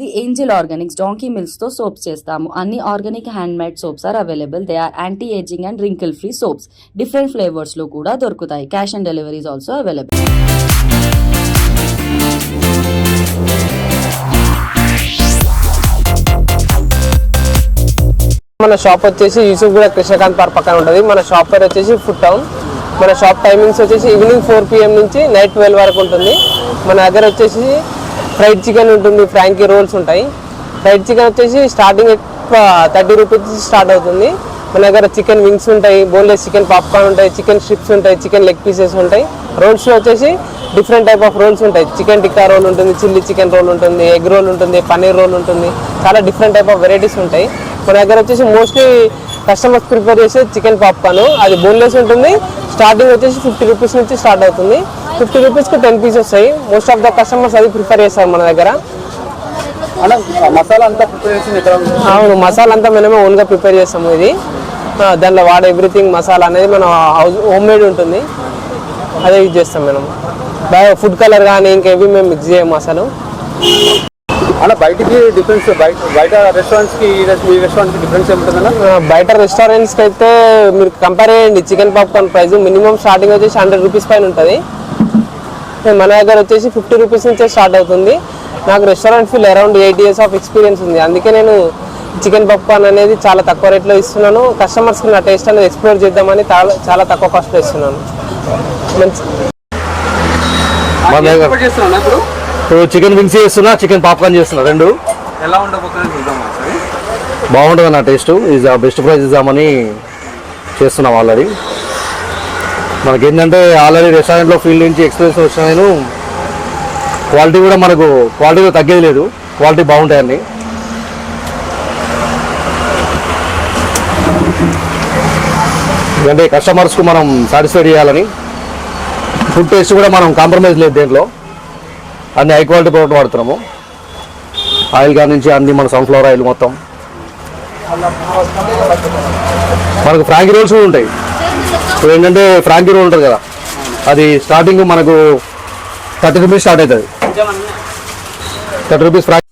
The Angel Organics donkey మిల్స్తో soaps చేస్తాము. అన్ని organic handmade soaps are available. They are anti ageing and wrinkle free soaps. Different ఫ్లేవర్స్లో కూడా దొరుకుతాయి. Cash on deliveries also available. మన shop వచ్చేసి యూసుఫ్ కూడా Krishnakanth park పక్కన ఉంటుంది. మన షాప్ పేరు వచ్చేసి ఫుడ్ టౌన్. మన షాప్ టైమింగ్స్ వచ్చేసి ఈవినింగ్ ఫోర్ పిఎం నుంచి నైట్ ట్వెల్వ్ వరకు ఉంటుంది. మన దగ్గర వచ్చేసి ఫ్రైడ్ చికెన్ ఉంటుంది ఫ్రాంకీ రోల్స్ ఉంటాయి. ఫ్రైడ్ చికెన్ వచ్చేసి స్టార్టింగ్ థర్టీ రూపీస్ స్టార్ట్ అవుతుంది. మన దగ్గర చికెన్ వింగ్స్ ఉంటాయి బోన్లెస్ చికెన్ పాప్కార్న్ ఉంటాయి చికెన్ స్ట్రిప్స్ ఉంటాయి చికెన్ లెగ్ పీసెస్ ఉంటాయి. రోల్స్లో వచ్చేసి డిఫరెంట్ టైప్ ఆఫ్ రోల్స్ ఉంటాయి. చికెన్ టిక్కా రోల్ ఉంటుంది చిల్లీ చికెన్ రోల్ ఉంటుంది ఎగ్ రోల్ ఉంటుంది పన్నీర్ రోల్ ఉంటుంది. చాలా డిఫరెంట్ టైప్ ఆఫ్ వెరైటీస్ ఉంటాయి. మన దగ్గర వచ్చేసి మోస్ట్లీ కస్టమర్స్ ప్రిపేర్ చేసే చికెన్ పాప్కార్న్. అది బోన్లెస్ ఉంటుంది. స్టార్టింగ్ వచ్చేసి ఫిఫ్టీ రూపీస్ నుంచి స్టార్ట్ అవుతుంది. ఫిఫ్టీ రూపీస్కి టెన్ పీస్ వస్తాయి. మోస్ట్ ఆఫ్ ద కస్టమర్స్ అది ప్రిఫర్ చేస్తారు మన దగ్గర. మసాలా అంతా అవును మసాలా అంతా మనమే ఓన్గా ప్రిపేర్ చేస్తాము ఇది. దాంట్లో వాడే ఎవ్రీథింగ్ మసాలా అనేది మన హౌస్ హోమ్ మేడ్ ఉంటుంది. అదే యూజ్ చేస్తాం మనం. బాగా ఫుడ్ కలర్ కానీ ఇంకేవి మేము మిక్స్ చేయము అసలు. అన్న బయటికి డిఫరెన్స్ బయట బయట రెస్టారెంట్స్కి ఈ రెస్- మీ రెస్టారెంట్కి డిఫరెన్స్ ఏముంటుందన్న బయట రెస్టారెంట్స్కి అయితే మీరు కంపేర్ చేయండి. Chicken popcorn price minimum starting వచ్చేసి హండ్రెడ్ రూపీస్ పైన ఉంటుంది. మన దగ్గర వచ్చేసి ఫిఫ్టీ రూపీస్ నుంచే స్టార్ట్ అవుతుంది. నాకు restaurant field around eight years of experience ఉంది. అందుకే నేను చికెన్ పాప్కార్న్ అనేది చాలా తక్కువ రేట్లో ఇస్తున్నాను. కస్టమర్స్కి నా టేస్ట్ అనేది ఎక్స్ప్లోర్ చేద్దామని చాలా చాలా తక్కువ కాస్ట్లో ఇస్తున్నాను. ఇప్పుడు? చికెన్ వింగ్స్ చేస్తున్నా చికెన్ పాప్కార్న్ చేస్తున్నా రెండు. ఎలా బాగుంటుంది నా టేస్ట్ ఇది బెస్ట్ ప్రైస్ ఇద్దామని చేస్తున్నాం ఆల్రెడీ మనకి ఏంటంటే ఆల్రెడీ రెస్టారెంట్లో ఫీల్డ్ నుంచి ఎక్స్పీరియన్స్ వచ్చిన నేను క్వాలిటీ కూడా మనకు క్వాలిటీ కూడా తగ్గేది లేదు. క్వాలిటీ బాగుంటాయండి ఎందుకంటే కస్టమర్స్కు మనం సాటిస్ఫై చేయాలని. ఫుడ్ టేస్ట్ కూడా మనం కాంప్రమైజ్ లేదు దేంట్లో. అన్ని హై క్వాలిటీ ప్రోడక్ట్ వాడుతున్నాము. ఆయిల్ కాడి నుంచి అన్ని మన సన్ఫ్లవర్ ఆయిల్ మొత్తం. మనకు ఫ్రాంకీ రోల్స్ కూడా ఉంటాయి. ఇప్పుడు ఏంటంటే ఫ్రాంకీ రోల్ ఉంటుంది కదా అది స్టార్టింగ్ మనకు థర్టీ రూపీస్ స్టార్ట్ అవుతుంది. Thirty rupees Frank